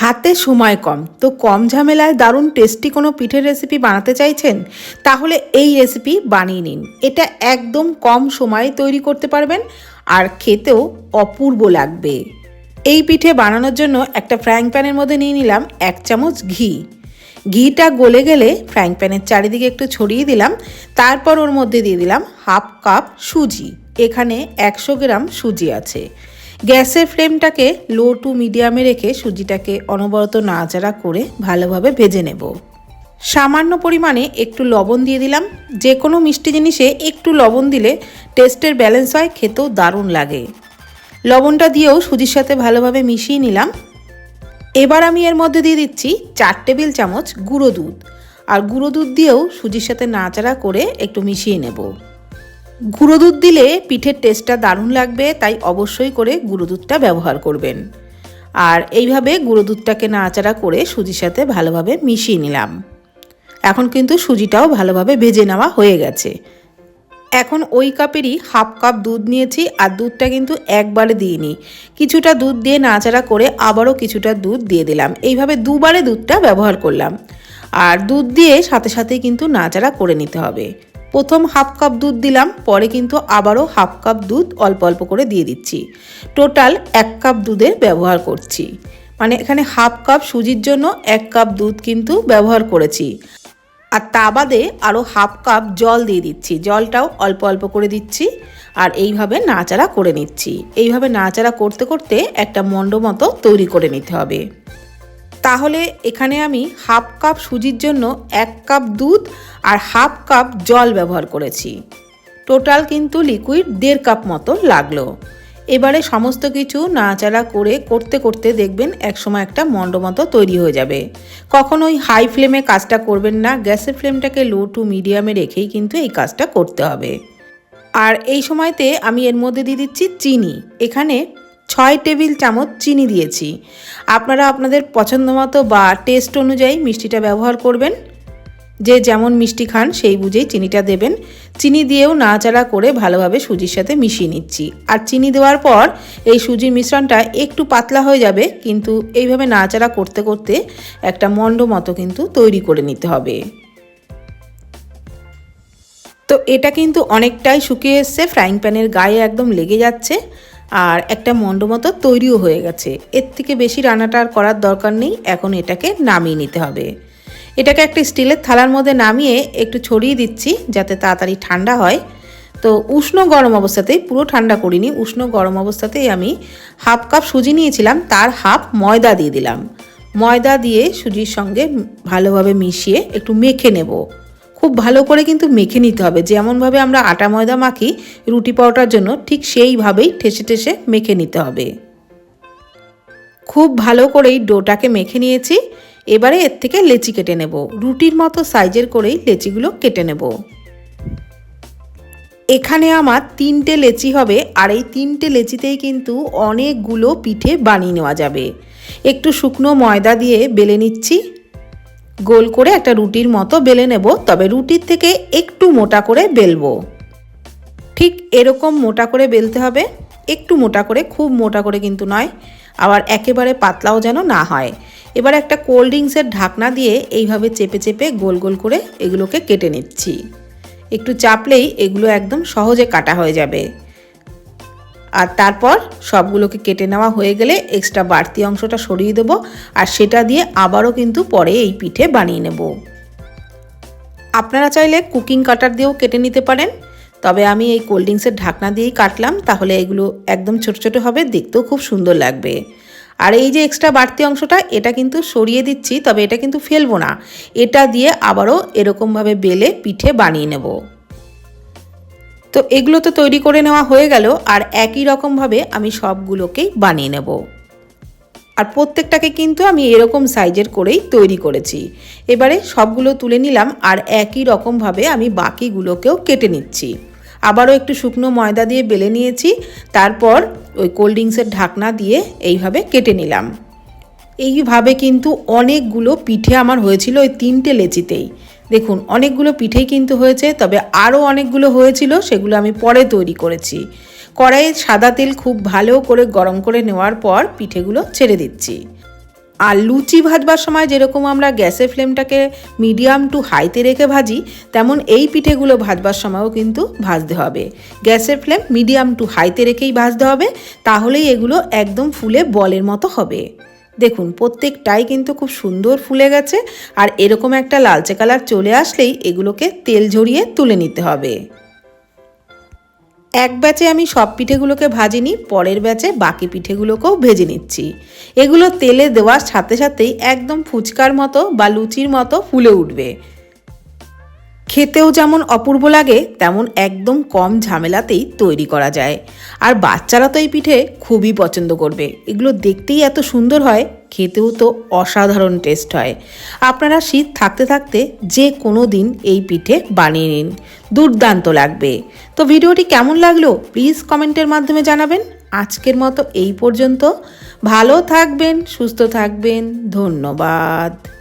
হাতে সময় কম। তো কম ঝামেলায় দারুণ টেস্টি কোনো পিঠের রেসিপি বানাতে চাইছেন? তাহলে এই রেসিপি বানিয়ে নিন। এটা একদম কম সময়ে তৈরি করতে পারবেন আর খেতেও অপূর্ব লাগবে। এই পিঠে বানানোর জন্য একটা ফ্রাইং প্যানের মধ্যে নিয়ে নিলাম এক চামচ ঘি। ঘিটা গলে গেলে ফ্রাইং প্যানের চারিদিকে একটু ছড়িয়ে দিলাম। তারপর ওর মধ্যে দিয়ে দিলাম হাফ কাপ সুজি। এখানে একশো গ্রাম সুজি আছে। গ্যাসের ফ্লেমটাকে লো টু মিডিয়ামে রেখে সুজিটাকে অনবরত নাড়াচাড়া করে ভালোভাবে ভেজে নেব। সামান্য পরিমাণে একটু লবণ দিয়ে দিলাম। যে কোনো মিষ্টি জিনিসে একটু লবণ দিলে টেস্টের ব্যালেন্স হয়, খেতেও দারুণ লাগে। লবণটা দিয়েও সুজির সাথে ভালোভাবে মিশিয়ে নিলাম। এবার আমি এর মধ্যে দিয়ে দিচ্ছি চার টেবিল চামচ গুঁড়ো দুধ। আর গুঁড়ো দুধ দিয়েও সুজির সাথে নাড়াচাড়া করে একটু মিশিয়ে নেব। গুঁড়ো দুধ দিলে পিঠের টেস্টটা দারুণ লাগবে, তাই অবশ্যই করে গুঁড়ো দুধটা ব্যবহার করবেন। আর এইভাবে গুঁড়ো দুধটাকে নাড়াচাড়া করে সুজির সাথে ভালোভাবে মিশিয়ে নিলাম। এখন কিন্তু সুজিটাও ভালোভাবে ভেজে নেওয়া হয়ে গেছে। এখন ওই কাপেরই হাফ কাপ দুধ নিয়েছি, আর দুধটা কিন্তু একবারে দিইনি। কিছুটা দুধ দিয়ে নাড়াচাড়া করে আবারও কিছুটা দুধ দিয়ে দিলাম। এইভাবে দুবারে দুধটা ব্যবহার করলাম। আর দুধ দিয়ে সাথে সাথে কিন্তু নাড়াচাড়া করে নিতে হবে। প্রথম হাফ কাপ দুধ দিলাম, পরে কিন্তু আবারও হাফ কাপ দুধ অল্প অল্প করে দিয়ে দিচ্ছি। টোটাল এক কাপ দুধের ব্যবহার করছি। মানে এখানে হাফ কাপ সুজির জন্য এক কাপ দুধ কিন্তু ব্যবহার করেছি। আর তা বাদে আরও হাফ কাপ জল দিয়ে দিচ্ছি। জলটাও অল্প অল্প করে দিচ্ছি আর এইভাবে নাচাড়া করে নিচ্ছি। এইভাবে নাচাড়া করতে করতে একটা মণ্ড মতো তৈরি করে নিতে হবে। তাহলে এখানে আমি হাফ কাপ সুজির জন্য এক কাপ দুধ আর হাফ কাপ জল ব্যবহার করেছি। টোটাল কিন্তু লিকুইড দেড় কাপ মতো লাগল। এবারে সমস্ত কিছু নাড়াচাড়া করে করতে করতে দেখবেন একসময় একটা মণ্ড মতো তৈরি হয়ে যাবে। কখনোই হাই ফ্লেমে কাজটা করবেন না, গ্যাসের ফ্লেমটাকে লো টু মিডিয়ামে রেখেই কিন্তু এই কাজটা করতে হবে। আর এই সময়তে আমি এর মধ্যে দিয়ে দিচ্ছি চিনি। এখানে ছয় টেবিল চামচ চিনি দিয়েছি। আপনারা আপনাদের পছন্দ মতো বা টেস্ট অনুযায়ী মিষ্টিটা ব্যবহার করবেন। যে যেমন মিষ্টি খান, সেই বুঝেই চিনিটা দেবেন। চিনি দিয়েও নাড়াচাড়া করে ভালোভাবে সুজির সাথে মিশিয়ে নিচ্ছি। আর চিনি দেওয়ার পর এই সুজির মিশ্রণটা একটু পাতলা হয়ে যাবে, কিন্তু এইভাবে নাড়াচাড়া করতে করতে একটা মণ্ড মতো কিন্তু তৈরি করে নিতে হবে। তো এটা কিন্তু অনেকটাই শুকিয়ে এসছে ফ্রাইং প্যানের গায়ে একদম লেগে যাচ্ছে। আর একটা মণ্ড মতো তৈরিও হয়ে গেছে। এর থেকে বেশি রান্নাটা আর করার দরকার নেই, এখন এটাকে নামিয়ে নিতে হবে। এটাকে একটা স্টিলের থালার মধ্যে নামিয়ে একটু ছড়িয়ে দিচ্ছি যাতে তাড়াতাড়ি ঠান্ডা হয়। তো উষ্ণ গরম অবস্থাতেই, পুরো ঠান্ডা করিনি, উষ্ণ গরম অবস্থাতেই আমি হাফ কাপ সুজি নিয়েছিলাম, তার হাফ ময়দা দিয়ে দিলাম। ময়দা দিয়ে সুজির সঙ্গে ভালোভাবে মিশিয়ে একটু মেখে নেব। খুব ভালো করে কিন্তু মেখে নিতে হবে। যেমনভাবে আমরা আটা ময়দা মাখি, রুটি পাউটার জন্য ঠিক সেইভাবেই ঠেসে ঠেসে মেখে নিতে হবে। খুব ভালো করেই ডোটাকে মেখে নিয়েছি। এবারে এর থেকে লেচি কেটে নেব। রুটির মতো সাইজের করেই লেচিগুলো কেটে নেব। এখানে আমার তিনটে লেচি হবে আর এই তিনটে লেচিতেই কিন্তু অনেকগুলো পিঠে বানিয়ে নেওয়া যাবে। একটু শুকনো ময়দা দিয়ে বেলে নিচ্ছি। গোল করে একটা রুটির মতো বেলে নেব, তবে রুটির থেকে একটু মোটা করে বেলবো। ঠিক এরকম মোটা করে বেলতে হবে, একটু মোটা করে, খুব মোটা করে কিন্তু নয়, আবার একেবারে পাতলাও যেন না হয়। এবার একটা কোল্ড ড্রিঙ্কসের ঢাকনা দিয়ে এইভাবে চেপে চেপে গোল গোল করে এগুলোকে কেটে নিচ্ছি। একটু চাপলেই এগুলো একদম সহজে কাটা হয়ে যাবে। আর তারপর সবগুলোকে কেটে নেওয়া হয়ে গেলে এক্সট্রা বাড়তি অংশটা সরিয়ে দেবো আর সেটা দিয়ে আবারও কিন্তু পরে এই পিঠে বানিয়ে নেব। আপনারা চাইলে কুকিং কাটার দিয়েও কেটে নিতে পারেন, তবে আমি এই কোল্ড ড্রিঙ্কসের ঢাকনা দিয়েই কাটলাম, তাহলে এগুলো একদম ছোট ছোট হবে, দেখতেও খুব সুন্দর লাগবে। আর এই যে এক্সট্রা বাড়তি অংশটা, এটা কিন্তু সরিয়ে দিচ্ছি, তবে এটা কিন্তু ফেলব না, এটা দিয়ে আবারও এরকমভাবে বেলে পিঠে বানিয়ে নেব। তো এগুলো তো তৈরি করে নেওয়া হয়ে গেল, আর একই রকমভাবে আমি সবগুলোকেই বানিয়ে নেব। আর প্রত্যেকটাকে কিন্তু আমি এরকম সাইজের করেই তৈরি করেছি। এবারে সবগুলো তুলে নিলাম, আর একই রকমভাবে আমি বাকিগুলোকেও কেটে নিচ্ছি। আবারও একটু শুকনো ময়দা দিয়ে বেলে নিয়েছি, তারপর ওই কোল্ড ড্রিঙ্কসের ঢাকনা দিয়ে এইভাবে কেটে নিলাম। এইভাবে কিন্তু অনেকগুলো পিঠে আমার হয়েছিল ওই তিনটে লেচিতেই। দেখুন, অনেকগুলো পিঠেই কিন্তু হয়েছে, তবে আরও অনেকগুলো হয়েছিল, সেগুলো আমি পরে তৈরি করেছি। কড়াইয়ে সাদা তেল খুব ভালো করে গরম করে নেওয়ার পর পিঠেগুলো ছেড়ে দিচ্ছি। আর লুচি ভাজবার সময় যেরকম আমরা গ্যাসের ফ্লেমটাকে মিডিয়াম টু হাইতে রেখে ভাজি, তেমন এই পিঠেগুলো ভাজবার সময়ও কিন্তু ভাজতে হবে। গ্যাসের ফ্লেম মিডিয়াম টু হাইতে রেখেই ভাজতে হবে, তাহলেই এগুলো একদম ফুলে বলের মতো হবে। দেখুন, প্রত্যেকটাই কিন্তু খুব সুন্দর ফুলে গেছে আর এরকম একটা লালচে কালার চলে আসলেই এগুলোকে তেল ঝরিয়ে তুলে নিতে হবে। এক ব্যাচে আমি সব পিঠেগুলোকে ভাজিনি, পরের ব্যাচে বাকি পিঠেগুলোকেও ভেজে নিচ্ছি। এগুলো তেলে দেওয়ার সাথে সাথেই একদম ফুচকার মতো বা লুচির মতো ফুলে উঠবে। খেতেও যেমন অপূর্ব লাগে, তেমন একদম কম ঝামেলাতেই তৈরি করা যায়। আর বাচ্চারা তো এই পিঠে খুবই পছন্দ করবে। এগুলো দেখতেই এত সুন্দর হয়, খেতেও তো অসাধারণ টেস্ট হয়। আপনারা শীত থাকতে থাকতে যে কোনো দিন এই পিঠে বানিয়ে নিন। দুর্দান্ত লাগবে। তো ভিডিওটি কেমন লাগল প্লিজ কমেন্টের মাধ্যমে জানাবেন। আজকের মতো এই পর্যন্ত। ভালো থাকবেন, সুস্থ থাকবেন, ধন্যবাদ।